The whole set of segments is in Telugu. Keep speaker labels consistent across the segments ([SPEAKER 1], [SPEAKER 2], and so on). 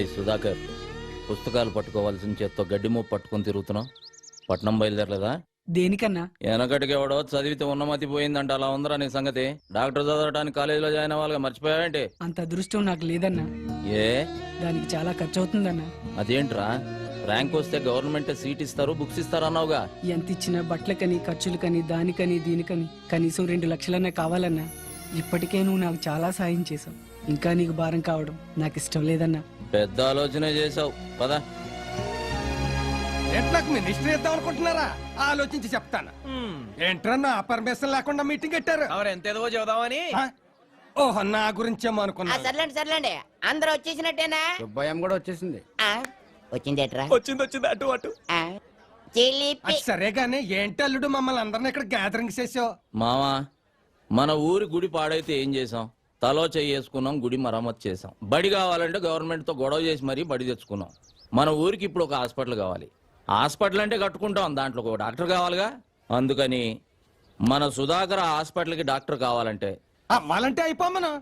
[SPEAKER 1] సుధాకర్ పుస్తకాలు పట్టుకోవాల్సిన చేత్తో గడ్డి మోపు పట్టుకొని తిరుగుతున్నావు? పట్నం బయలుదేరలేదా?
[SPEAKER 2] దేనికన్నా?
[SPEAKER 1] వెనకటికి ఎవడో చదివితే ఉన్నమతి పోయిందంట అలా ఉందరా నీ సంగతి. డాక్టర్ చదవడానికి కాలేజీలో జాయిన్ అవ్వాలిగా మర్చిపోయావేంటి?
[SPEAKER 2] అంత అదృష్టం నాకు లేదన్నా.
[SPEAKER 1] ఏ?
[SPEAKER 2] దానికి చాలా ఖర్చు అవుతుందన్నా
[SPEAKER 1] అదేంట్రా? ర్యాంక్ వస్తే గవర్నమెంట్ సీట్ ఇస్తారు బుక్స్ ఇస్తారు అన్నావుగా
[SPEAKER 2] ఎంత ఇచ్చినా బట్టలకని ఖర్చులకని దానికని దీనికని కనీసం రెండు లక్షలన్నా కావాలన్నా ఇప్పటికే నువ్వు నాకు చాలా సాయం చేసావు ఇంకా నీకు భారం కావడం నాకు ఇష్టం లేదన్నా.
[SPEAKER 1] పెద్ద ఆలోచన చేసావు పదా.
[SPEAKER 3] ఎట్లకు మినిస్టర్ ఇద్దాం అనుకుంటున్నారా? ఆలోచించి చెప్తాను. ఏంట్రా నా పర్మిషన్ లేకుండా మీటింగ్ పెట్టారు
[SPEAKER 4] ఎవరు ఎంత ఎదవో చెబుదామని?
[SPEAKER 3] ఓహో నా గురించేమో అనుకున్నా
[SPEAKER 5] సర్లేండి సర్లేండి. అందరూ వచ్చేసినట్టేనా?
[SPEAKER 6] భయం కూడా వచ్చేసింది.
[SPEAKER 5] ఆ, వచ్చిందేట్రా
[SPEAKER 4] వచ్చింది వచ్చింది అటు అటు.
[SPEAKER 3] సరే గానీ ఏంటి అల్లుడు మమ్మల్ని అందరిని ఇక్కడ గ్యాదరింగ్ చేసావు
[SPEAKER 1] మావా మన ఊరి గుడి పాడైతే ఏం చేసాం తలో చేసుకున్నాం గుడి మరమ్మతు చేసాం బడి కావాలంటే గవర్నమెంట్తో గొడవ చేసి మరీ బడి తెచ్చుకున్నాం. మన ఊరికి ఇప్పుడు ఒక హాస్పిటల్ కావాలి. హాస్పిటల్ అంటే కట్టుకుంటాం దాంట్లో ఒక డాక్టర్ కావాలిగా? అందుకని మన సుధాకర్ హాస్పిటల్కి డాక్టర్ కావాలంటే.
[SPEAKER 3] అవ్వాలంటే అయిపోమను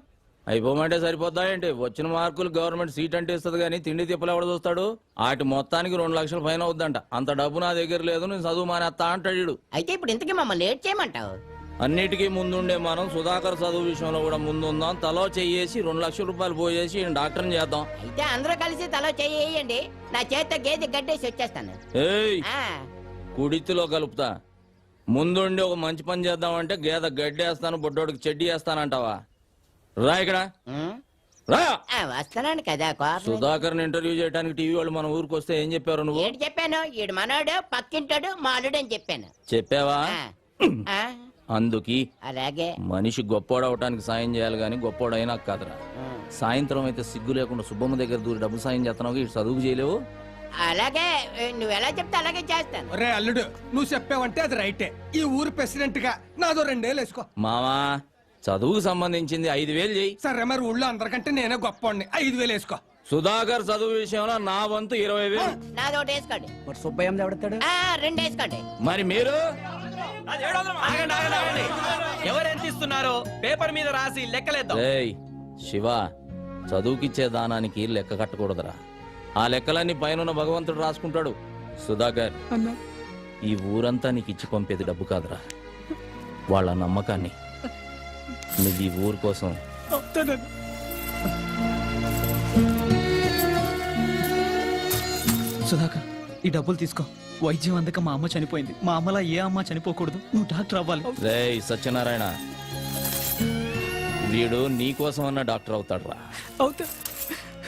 [SPEAKER 1] అయిపోమంటే సరిపోద్దా ఏంటి? వచ్చిన మార్కులు గవర్నమెంట్ సీట్ అంటే ఇస్తుంది కానీ తిండి తిప్పలు ఎవడ చూస్తాడు? వాటి మొత్తానికి రెండు లక్షల పైన అవుద్దంట. అంత డబ్బు నా దగ్గర లేదు నేను చదువు మానేస్తా అంటాడు.
[SPEAKER 5] అయితే ఇప్పుడు ఇంతకీ మమ్మల్ని లేట్ చేయమంటావు?
[SPEAKER 1] అన్నిటికీ ముందుండే మనం సుధాకర్ చదువు విషయంలో కూడా ముందుందాం. తలో చెయ్యేసి రెండు లక్షల రూపాయలు పోయేసి ఈయన డాక్టర్ని చేద్దాం.
[SPEAKER 5] అయితే అందరూ కలిసి తల చేయండి నా చేత గేదె గడ్డేసి వచ్చేస్తాను.
[SPEAKER 1] ఏయ్!
[SPEAKER 5] ఆ,
[SPEAKER 1] కుడితిలో కలుపుతా. ముందుండి ఒక మంచి పని చేద్దామంటే గేద గడ్డేస్తాను బొడ్డోడికి చెడ్డి వేస్తానంటావా రా ఇక్కడ.
[SPEAKER 5] ఉం?
[SPEAKER 1] రా!
[SPEAKER 5] ఆ, వస్తున్నాను కదా కోపం
[SPEAKER 1] సుధాకర్ని ఇంటర్వ్యూ చేయడానికి టీవీ వాళ్ళు మన ఊరికి వస్తే ఏం చెప్పారు నువ్వు?
[SPEAKER 5] ఏంటి చెప్పాను? ఈడు మనోడు పక్కింటాడు మాలుడు అని చెప్పాను.
[SPEAKER 1] చెప్పావా?
[SPEAKER 5] ఆ, ఆ,
[SPEAKER 1] అందుకి
[SPEAKER 5] అలాగే.
[SPEAKER 1] మనిషి గొప్పోడవటానికి సాయం చేయాలి కానీ గొప్పోడైనా కాదురా. సాయంత్రం అయితే సిగ్గు లేకుండా సుబ్బమ్మ దగ్గర దూరి డబ్బు సాయం చేస్తున్నావు ఇటు చదువుకు చేయలేవు?
[SPEAKER 5] అలాగే నువ్వు ఎలా చెప్తే అలాగే చేస్తాను.
[SPEAKER 3] రే అల్లుడు నువ్వు చెప్పావంటే అది రైటే. ఈ ఊరు ప్రెసిడెంట్గా నాదో రెండేళ్ళు వేసుకో.
[SPEAKER 1] మామా చదువుకు సంబంధించింది ఐదు వేలు చెయ్యి.
[SPEAKER 3] సరే మరి ఊళ్ళో అందరికంటే నేనే గొప్ప ఐదు వేలు వేసుకో.
[SPEAKER 1] సుధాకర్ చదువు విషయంలో నా వంతు ఇరవై వేలు.
[SPEAKER 5] నాది వేసుకోండి.
[SPEAKER 2] మరి సుబ్బయ్య ఎవడతాడు
[SPEAKER 5] ఆ, రెండు వేసుకోండి.
[SPEAKER 1] మరి మీరు?
[SPEAKER 4] ఆగండి, ఆగండి, ఆగండి. ఎవరు ఎంత ఇస్తున్నారో పేపర్ మీద రాసి లెక్కలేద్దాం.
[SPEAKER 1] రేయ్ శివ చదువుకిచ్చే దానానికి లెక్క కట్టకూడదురా. ఆ లెక్కలన్నీ పైన భగవంతుడు రాసుకుంటాడు. సుధాకర్ ఈ ఊరంతా నీకు ఇచ్చి పంపేది డబ్బు కాదురా. వాళ్ళ నమ్మకాన్ని నువ్వు ఈ ఊరు కోసం.
[SPEAKER 7] సుధాకర్ ఈ డబ్బులు తీసుకో. వైద్యం అందక మా అమ్మ చనిపోయింది. మా అమ్మలా ఏ అమ్మ చనిపోకూడదు? నువ్వు డాక్టర్ అవ్వాలి.
[SPEAKER 1] రేయ్ సత్యనారాయణ. వీడు నీ కోసం అన్న డాక్టర్ అవుతాడు రా
[SPEAKER 2] అవుతా.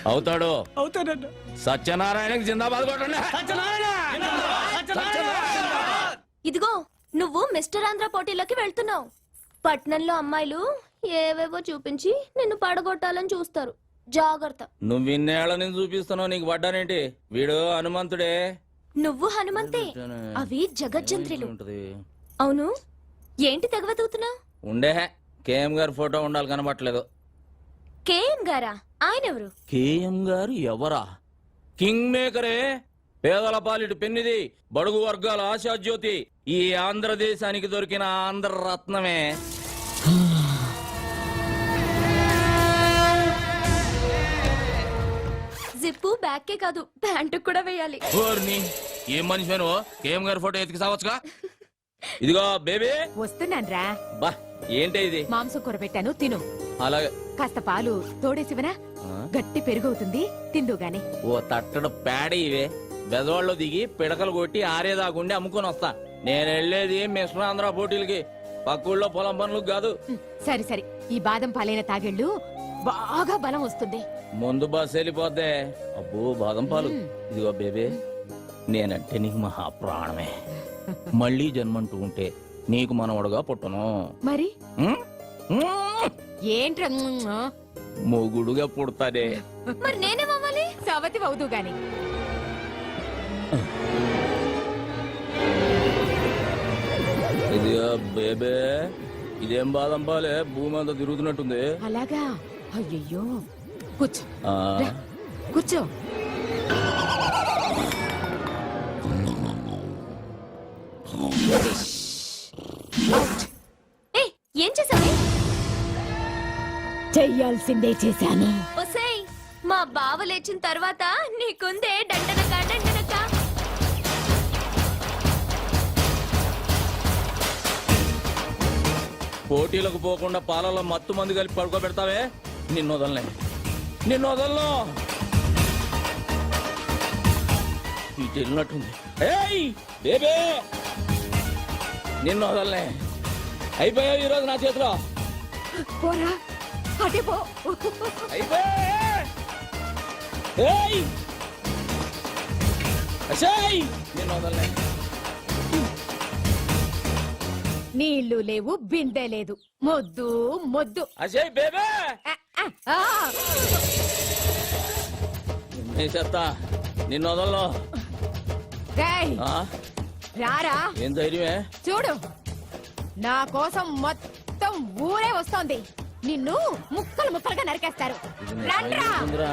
[SPEAKER 1] అవుతాడు. సత్యనారాయణకి జిందాబాద్ కొట్టండి.
[SPEAKER 8] ఇదిగో నువ్వు మిస్టర్ ఆంధ్ర పోటీలోకి వెళ్తున్నావు. పట్నంలో అమ్మాయిలు ఏవేవో చూపించి నిన్ను పడగొట్టాలని చూస్తారు. జాగ్రత్త.
[SPEAKER 1] నువ్వు ఇన్నేళ్ళ నుంచి చూపిస్తున్నావు నీకు పడ్డానేంటి? వీడు హనుమంతుడే.
[SPEAKER 8] నువ్వు హనుమంతే. అవి జగజ్జంత్రులు. అవును? ఏంటి తెగవతూతున్నావు
[SPEAKER 1] ఉండే. కేఎం గారి ఫోటో ఉండాలి కనబట్టలేదు.
[SPEAKER 8] కేఎం గారా? ఆయన ఎవరు
[SPEAKER 1] కేఎం గారు ఎవరా? కింగ్ మేకరే పేదల పాలిటి పెన్నిది బడుగు వర్గాల ఆశాజ్యోతి ఈ ఆంధ్రదేశానికి దొరికిన ఆంధ్ర రత్నమే
[SPEAKER 8] జిప్పు బ్యాకే కాదు ప్యాంటు కూడా వేయాలి.
[SPEAKER 1] ఓర్ని ఏం మనిషి కేఎం గారి ఫోటో ఎతికి సావచ్చుగా? ఇదిగో బేబీ.
[SPEAKER 9] వస్తున్నాన్రా
[SPEAKER 1] బా ఏంటి ఇది?
[SPEAKER 9] మాంసం కూర పెట్టాను తిను.
[SPEAKER 1] అలాగే.
[SPEAKER 9] కాస్త పాలు తోడేసివనా? గట్టి పెరుగవుతుంది తిందు గాని.
[SPEAKER 1] ఓ తట్టడు పేడ ఇవే. బెదవాళ్ళు దిగి పిడకలు కొట్టి ఆరేదాకుండి అమ్ముకొని వస్తా. నేను వెళ్ళేది మిశ్ర ఆంధ్ర పోటీలకి పక్కూళ్ళో పొలం పనులకు కాదు.
[SPEAKER 9] సరే సరే. ఈ బాదం పాలైన తాగెళ్ళు బాగా బలం వస్తుంది.
[SPEAKER 1] ముందు బస్సు వెళ్ళిపోద్దే అబ్బో బాదం పాలు. ఇదిగో బేబే నేనంటే నీకు మహా ప్రాణమే మళ్ళీ జన్మంటూ ఉంటే నీకు మనవడుగా పుట్టను.
[SPEAKER 9] మరి. ఏంట్రా?
[SPEAKER 1] మొగుడుగా పుడతాడే.
[SPEAKER 8] మరి నేనేమవ్వాలి?
[SPEAKER 9] సవతి అవుదు గాని.
[SPEAKER 1] ఇదిగో బేబే ఇదేం బాదం పాలే? భూమి అంతా తిరుగుతున్నట్టుంది.
[SPEAKER 9] అలాగా? అయ్యయ్యో. కూర్చో. రా, కూర్చో.
[SPEAKER 8] ఏ ఏం చేసావు
[SPEAKER 9] చెయ్యాల్సిందే చేశాను.
[SPEAKER 8] ఒసేయ్ మా బావ లేచి వచ్చిన తర్వాత నీకుందే డండనక డండనక
[SPEAKER 1] పోటీలకు పోకుండా పాలలో మత్తు మందు కలిపి పడుకోబెడతావే? నిన్ను వదలనే. నిన్ను వదలను. ఇటు వెళ్ళినట్టుంది ఏయ్ బేబే. నిన్ను వదలనే. అయిపోయావు ఈరోజు నా చేతిలో.
[SPEAKER 9] పోరా అటే పో.
[SPEAKER 1] అయిపోయా ఏయ్. అసేయ్ నిన్ను వదలనే.
[SPEAKER 9] నీళ్ళు లేవు బిందె లేదు. మొద్దు మొద్దు.
[SPEAKER 1] అసేయ్ బేబే. నేను చెప్తా నిన్ను
[SPEAKER 9] రేయ్,
[SPEAKER 1] ఆ?
[SPEAKER 9] రారా?
[SPEAKER 1] ఏం ధైర్యమే?
[SPEAKER 9] చూడు నా కోసం మొత్తం ఊరే వస్తోంది. నిన్ను ముక్కలు ముక్కలుగా నరికేస్తారు. రండ్రా!
[SPEAKER 1] ఉందిరా.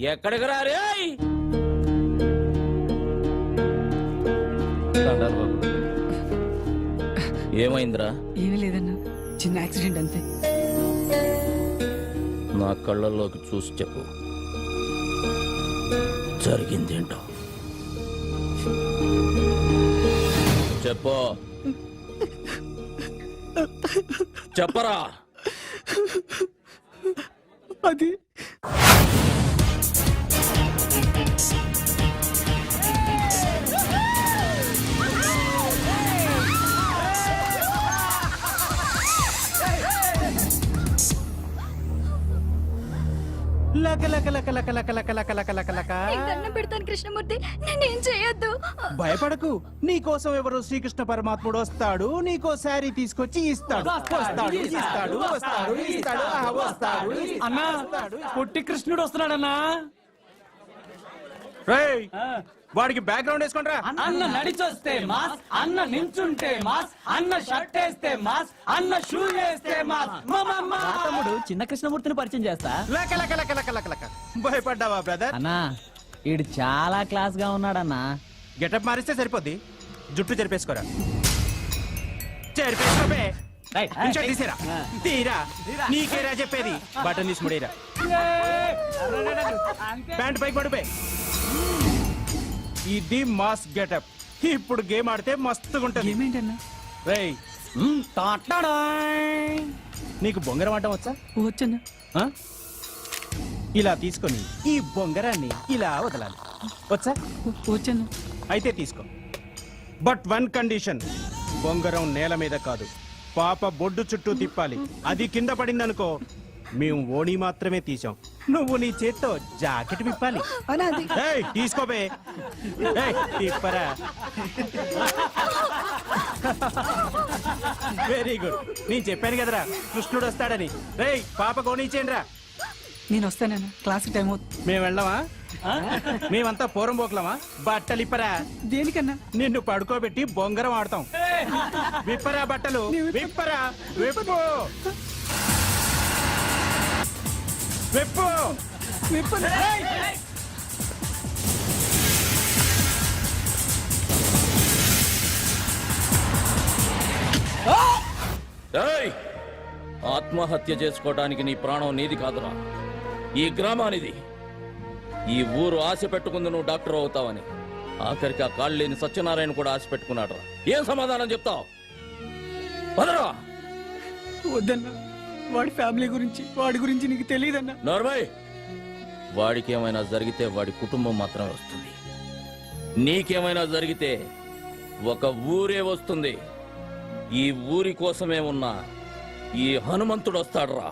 [SPEAKER 1] ఎక్కడికి రారే ఏమైందిరా?
[SPEAKER 2] ఏమీ లేదన్నా. చిన్న యాక్సిడెంట్ అంతే.
[SPEAKER 1] నా కళ్ళల్లోకి చూసి చెప్పు. జరిగిందేంటో. చెప్పు. చెప్పరా.
[SPEAKER 2] అది
[SPEAKER 8] పెడతాను కృష్ణమూర్తి. నేనేం చేయొద్దు.
[SPEAKER 6] భయపడకు. నీ కోసం ఎవరు శ్రీకృష్ణ పరమాత్ముడు వస్తాడు. నీకో శారీ తీసుకొచ్చి ఇస్తాడు. వస్తాడు ఇస్తాడు వస్తాడు ఇస్తాడు ఆ, వస్తాడు
[SPEAKER 2] అన్నా పొట్టి కృష్ణుడు వస్తున్నాడన్నా.
[SPEAKER 6] రేయ్, వాడికి బ్యాక్గ్రౌండ్ వేసుకుంటా
[SPEAKER 2] అన్న నడిచొస్తే మాస్ అన్న నించుంటే మాస్ అన్న షర్ట్ వేస్తే మాస్ అన్న షూ వేస్తే మాస్. తమ్ముడు చిన్న కృష్ణమూర్తిని పరిచయం చేస్తా.
[SPEAKER 6] లక లక లక లక లక లక భయపడ్డావా బ్రదర్
[SPEAKER 2] అన్నా ఈడు చాలా క్లాస్గా ఉన్నాడన్నా.
[SPEAKER 6] గెటప్ మారిస్తే సరిపోద్ది. జుట్టు చెరిపేసుకోరా తీసిరా. తీరా. నీకేరా చెప్పేది. బటన్ తీసి ముడేరా ప్యాంట్ పైకి పడిపోయి. ఇది మాస్ గెటప్. ఇప్పుడు గేమ్ ఆడితే మస్తుగా ఉంటది
[SPEAKER 2] ఏమేంటన్నా
[SPEAKER 6] రేయ్ నీకు బొంగరం ఆడటం వచ్చా?
[SPEAKER 2] వచ్చన్నా.
[SPEAKER 6] ఆ? ఇలా తీసుకొని ఈ బొంగరాన్ని ఇలా వదలాలి. వచ్చా?
[SPEAKER 2] వచ్చన్నా.
[SPEAKER 6] అయితే తీసుకో. బట్ వన్ కండిషన్ బొంగరం నేల మీద కాదు. పాప బొడ్డు చుట్టూ తిప్పాలి. అది కింద పడిందనుకో మేము ఓణి మాత్రమే తీసాం. నువ్వు నీ చేత్తో జాకెట్ విప్పాలి. ఏయ్, తీసుకోబే. ఏయ్, తిప్పరా వెరీ గుడ్ నేను చెప్పాను కదరా కృష్ణుడు వస్తాడని. రేయ్ పాప కోణించేయండి రా
[SPEAKER 2] నేను వస్తానన్నా క్లాస్ టైం అవుతుంది
[SPEAKER 6] మేము వెళ్ళమా మేమంతా పూరం పోకలమా? బట్టలు ఇప్పరా.
[SPEAKER 2] దేనికన్నా?
[SPEAKER 6] నిన్ను పడుకోబెట్టి బొంగరం ఆడతాం. విప్పరా బట్టలు. విప్పరా. విప్పు. విప్పు!
[SPEAKER 1] ఆత్మహత్య చేసుకోవడానికి నీ ప్రాణం నీది కాదురా. ఈ గ్రామానిది. ఈ ఊరు ఆశ పెట్టుకుంది నువ్వు డాక్టర్ అవుతావని. ఆఖరికి ఆ కాళ్ళు లేని సత్యనారాయణ కూడా ఆశ పెట్టుకున్నాడు ఏం సమాధానం చెప్తావు? వదరా
[SPEAKER 2] వద్దన్నా. వాడి ఫ్యామిలీ గురించి వాడి గురించి నీకు తెలియదన్నా
[SPEAKER 1] నోర్మయ్ వాడికి ఏమైనా జరిగితే వాడి కుటుంబం మాత్రమే వస్తుంది. నీకేమైనా జరిగితే ఒక ఊరే వస్తుంది. ఈ ఊరి కోసమే ఉన్నా ఈ హనుమంతుడు వస్తాడురా.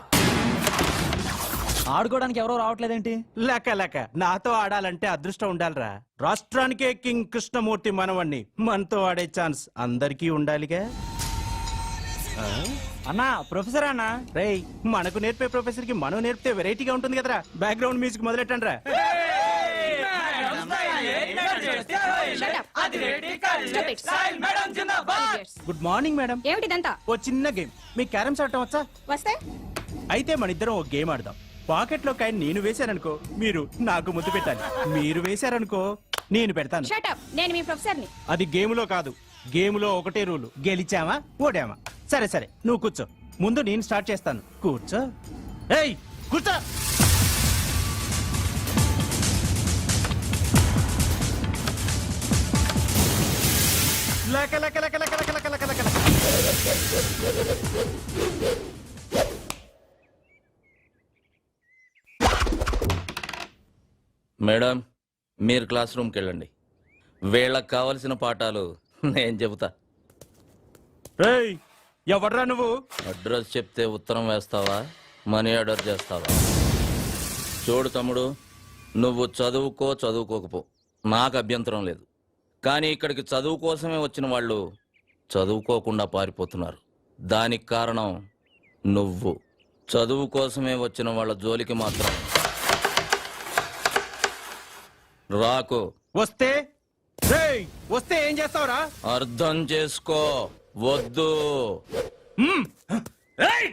[SPEAKER 2] ఆడుకోవడానికి ఎవరో రావట్లేదేంటి?
[SPEAKER 6] లక లక నాతో ఆడాలంటే అదృష్టం ఉండాలిరా. రాష్ట్రానికే కింగ్ కృష్ణమూర్తి మనవణ్ణి. మనతో ఆడే ఛాన్స్ అందరికీ ఉండాలిగా.
[SPEAKER 2] అన్నా ప్రొఫెసర్ అన్నా.
[SPEAKER 6] రేయ్. మనకు నేర్పే ప్రొఫెసర్కి మనం నేర్పితే వెరైటీగా ఉంటుంది కదరా. బ్యాక్గ్రౌండ్ మ్యూజిక్ మొదలెట్టండి రా గుడ్ మార్నింగ్ మేడం
[SPEAKER 9] ఏమిటిదంతా?
[SPEAKER 6] ఓ చిన్న గేమ్ మీకు క్యారమ్స్ ఆడటం వచ్చా?
[SPEAKER 9] వస్తే?
[SPEAKER 6] అయితే మన ఇద్దరం ఒక గేమ్ ఆడదాం. పాకెట్లో కాయని నేను వేశాననుకో మీరు నాకు ముద్దు పెట్టాలి. మీరు వేశారనుకో నేను పెడతాను.
[SPEAKER 9] నేను మీ ప్రొఫెసర్ని
[SPEAKER 6] అది గేములో కాదు. గేములో ఒకటే రూలు గెలిచామా? ఓడామా? సరే సరే నువ్వు కూర్చో. ముందు నేను స్టార్ట్ చేస్తాను. కూర్చో. ఏయ్ కూర్చో. లక లక లక లక లక లక లక లక లక.
[SPEAKER 1] మేడం మీరు క్లాస్ రూమ్కి వెళ్ళండి. వీళ్ళకి కావలసిన పాఠాలు నేను చెబుతా.
[SPEAKER 6] ఏయ్ ఎవడ్రా నువ్వు?
[SPEAKER 1] అడ్రస్ చెప్తే ఉత్తరం వేస్తావా? మనీ ఆర్డర్ చేస్తావా? చూడు తమ్ముడు నువ్వు చదువుకో చదువుకోకపో. నాకు అభ్యంతరం లేదు. కానీ ఇక్కడికి చదువు కోసమే వచ్చిన వాళ్ళు చదువుకోకుండా పారిపోతున్నారు. దానికి కారణం నువ్వు. చదువు కోసమే వచ్చిన వాళ్ళ జోలికి మాత్రం రాకు.
[SPEAKER 6] వస్తే? వస్తే ఏం చేస్తావురా?
[SPEAKER 1] అర్థం చేసుకో. వద్దు.
[SPEAKER 6] Hey!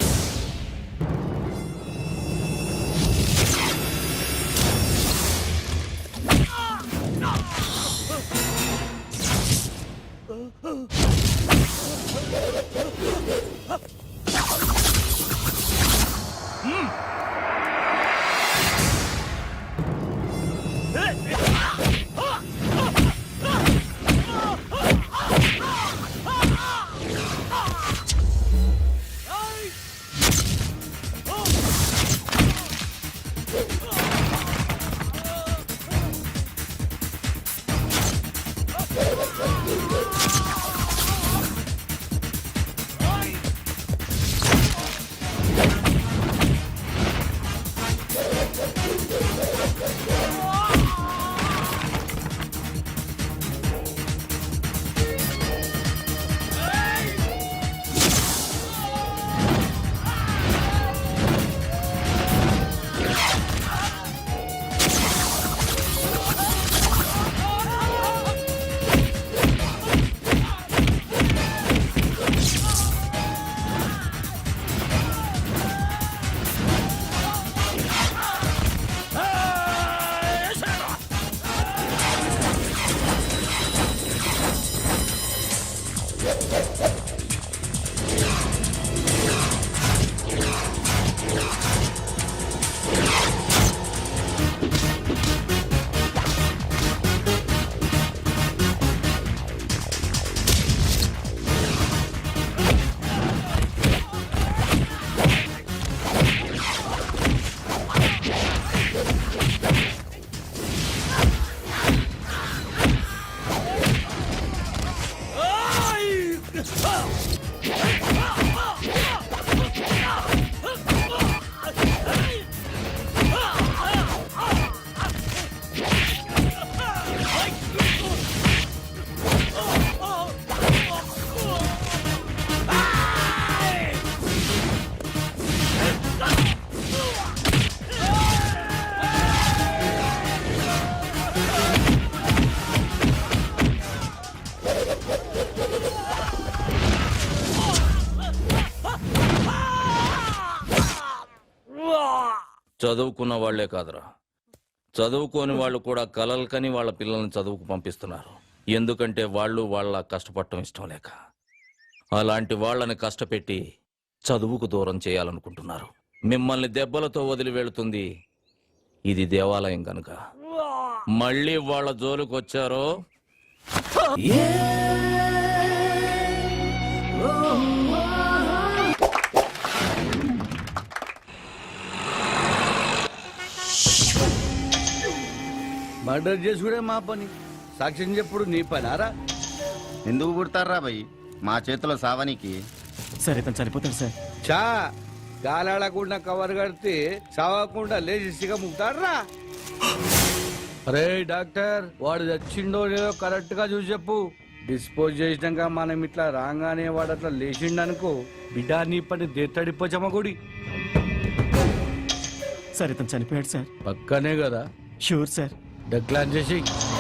[SPEAKER 1] చదువుకున్న వాళ్ళే కాదురా. చదువుకోని వాళ్ళు కూడా కలలు కని వాళ్ళ పిల్లల్ని చదువుకు పంపిస్తున్నారు. ఎందుకంటే వాళ్ళు వాళ్ళ కష్టపడటం ఇష్టం లేక. అలాంటి వాళ్ళని కష్టపెట్టి చదువుకు దూరం చేయాలనుకుంటున్నారు. మిమ్మల్ని దెబ్బలతో వదిలి వెళుతుంది ఇది దేవాలయం కనుక మళ్ళీ వాళ్ళ జోలుకొచ్చారో?
[SPEAKER 10] మర్డర్ చేసుడే మా పని. సాక్ష్యం చెప్పుడు నీ పని అరా
[SPEAKER 11] ఎందుకు పుడతారా భయ్? మా చేతిలో సావనికి.
[SPEAKER 7] సరే తను చనిపోతాడు సార్.
[SPEAKER 10] చా గాలాడకుండా కవర్ కడితే చావకుండా లేచి సిగ ముక్తాడరా అరే డాక్టర్ వాడు చచ్చిండో లేదో కరెక్ట్గా చూసి చెప్పు. డిస్పోజ్ చేసినాక మనం ఇట్లా రాగానే వాడు అట్లా లేచిండనుకో బిడ్డ నీ పని దేత్తడిపోచమ్మ గుడి
[SPEAKER 7] సరే తను చనిపోయాడు సార్.
[SPEAKER 10] పక్కనే కదా.
[SPEAKER 7] Sure sir.
[SPEAKER 10] Declan Jessic.